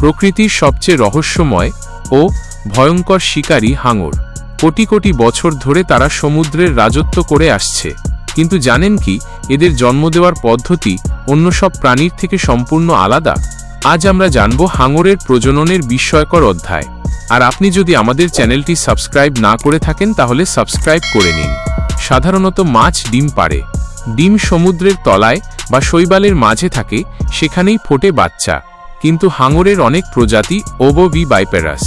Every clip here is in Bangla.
প্রকৃতির সবচেয়ে রহস্যময় ও ভয়ঙ্কর শিকারী হাঙর। কোটি কোটি বছর ধরে তারা সমুদ্রের রাজত্ব করে আসছে। কিন্তু জানেন কি, এদের জন্ম দেওয়ার পদ্ধতি অন্য সব প্রাণীর থেকে সম্পূর্ণ আলাদা? আজ আমরা জানব হাঙরের প্রজননের বিস্ময়কর অধ্যায়। আর আপনি যদি আমাদের চ্যানেলটি সাবস্ক্রাইব না করে থাকেন, তাহলে সাবস্ক্রাইব করে নিন। সাধারণত মাছ ডিম পারে ডিম সমুদ্রের তলায় বা শৈবালের মাঝে থাকে, সেখানেই ফোটে বাচ্চা। কিন্তু হাঙরের অনেক প্রজাতি ওবোভি বাইপেরাস।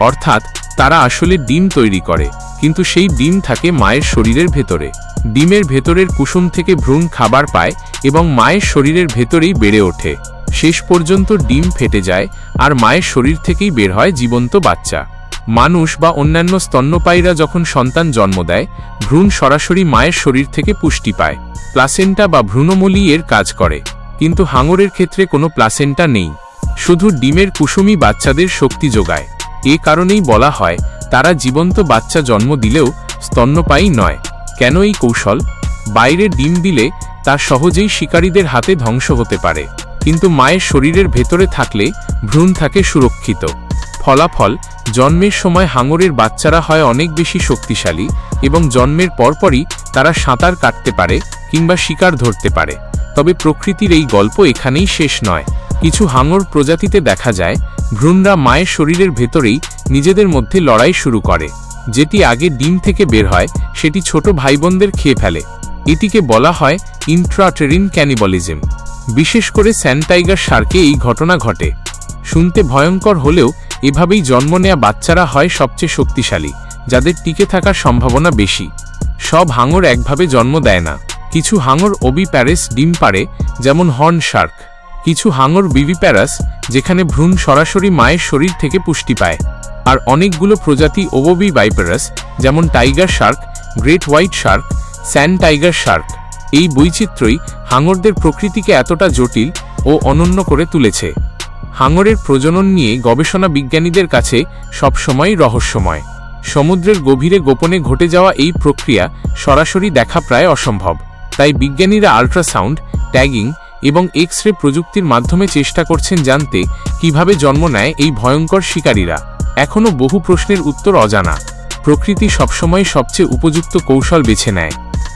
অর্থাৎ, তারা আসলে ডিম তৈরি করে, কিন্তু সেই ডিম থাকে মায়ের শরীরের ভেতরে। ডিমের ভেতরের কুসুম থেকে ভ্রূণ খাবার পায় এবং মায়ের শরীরের ভেতরেই বেড়ে ওঠে। শেষ পর্যন্ত ডিম ফেটে যায় আর মায়ের শরীর থেকেই বের হয় জীবন্ত বাচ্চা। মানুষ বা অন্যান্য স্তন্যপায়ীরা যখন সন্তান জন্ম দেয়, ভ্রূণ সরাসরি মায়ের শরীর থেকে পুষ্টি পায়। প্লাসেন্টা বা ভ্রূণমূলি এর কাজ করে। কিন্তু হাঙরের ক্ষেত্রে কোনো প্লাসেন্টা নেই। শুধু ডিমের কুসুমই বাচ্চাদের শক্তি যোগায়। এ কারণেই বলা হয়, তারা জীবন্ত বাচ্চা জন্ম দিলেও স্তন্যপায়ী নয়। কেন এই কৌশল? বাইরে ডিম দিলে তা সহজেই শিকারীদের হাতে ধ্বংস হতে পারে। কিন্তু মায়ের শরীরের ভেতরে থাকলে ভ্রূণ থাকে সুরক্ষিত। ফলাফল, জন্মের সময় হাঙরের বাচ্চারা হয় অনেক বেশি শক্তিশালী এবং জন্মের পরপরই তারা সাঁতার কাটতে পারে কিংবা শিকার ধরতে পারে। তবে প্রকৃতির এই গল্প এখানেই শেষ নয়। কিছু হাঙর প্রজাতিতে দেখা যায়, ভ্রূণরা মায়ের শরীরের ভেতরেই নিজেদের মধ্যে লড়াই শুরু করে। যেটি আগে ডিম থেকে বের হয়, সেটি ছোট ভাইবোনদের খেয়ে ফেলে। এটিকে বলা হয় ইন্ট্রাটেরিন ক্যানিবলিজম বিশেষ করে স্যান্টাইগার শার্কে এই ঘটনা ঘটে। শুনতে ভয়ঙ্কর হলেও এভাবেই জন্ম নেয়া বাচ্চারা হয় সবচেয়ে শক্তিশালী, যাদের টিকে থাকার সম্ভাবনা বেশি। সব হাঙর একভাবে জন্ম দেয় না। কিছু হাঙর ওবি প্যারেস ডিম পারে যেমন হর্ন শার্ক। কিছু হাঙর বিবি প্যারাস, যেখানে ভ্রূণ সরাসরি মায়ের শরীর থেকে পুষ্টি পায়। আর অনেকগুলো প্রজাতি ওববি বাইপারাস, যেমন tiger shark, great white shark, sand tiger shark. এই বৈচিত্র্যই হাঙরদের প্রকৃতিকে এতটা জটিল ও অনন্য করে তুলেছে। হাঙরের প্রজনন নিয়ে গবেষণা বিজ্ঞানীদের কাছে সবসময় রহস্যময়। সমুদ্রের গভীরে গোপনে ঘটে যাওয়া এই প্রক্রিয়া সরাসরি দেখা প্রায় অসম্ভব। তাই বিজ্ঞানীরা আল্ট্রাসাউন্ড, ট্যাগিং এবং এক্স রে প্রযুক্তির মাধ্যমে চেষ্টা করছেন জানতে কীভাবে জন্ম নেয় এই ভয়ঙ্কর শিকারীরা। এখনও বহু প্রশ্নের উত্তর অজানা। প্রকৃতি সবসময় সবচেয়ে উপযুক্ত কৌশল বেছে নেয়।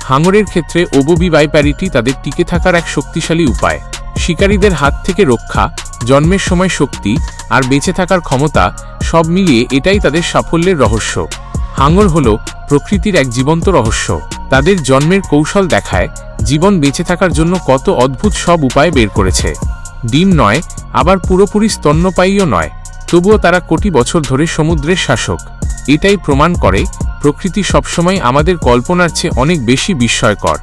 হাঙরের ক্ষেত্রে ওববি বাইপ্যারিটি তাদের টিকে থাকার এক শক্তিশালী উপায়। শিকারীদের হাত থেকে রক্ষা, জন্মের সময় শক্তি আর বেঁচে থাকার ক্ষমতা সব মিলিয়ে এটাই তাদের সাফল্যের রহস্য। হাঙর হল প্রকৃতির এক জীবন্ত রহস্য। তাদের জন্মের কৌশল দেখায়, জীবন বেঁচে থাকার জন্য কত অদ্ভুত সব উপায় বের করেছে। ডিম নয়, আবার পুরোপুরি স্তন্যপায়ীও নয়, তবুও তারা কোটি বছর ধরে সমুদ্রের শাসক। এটাই প্রমাণ করে, প্রকৃতি সবসময় আমাদের কল্পনার চেয়ে অনেক বেশি বিস্ময়কর।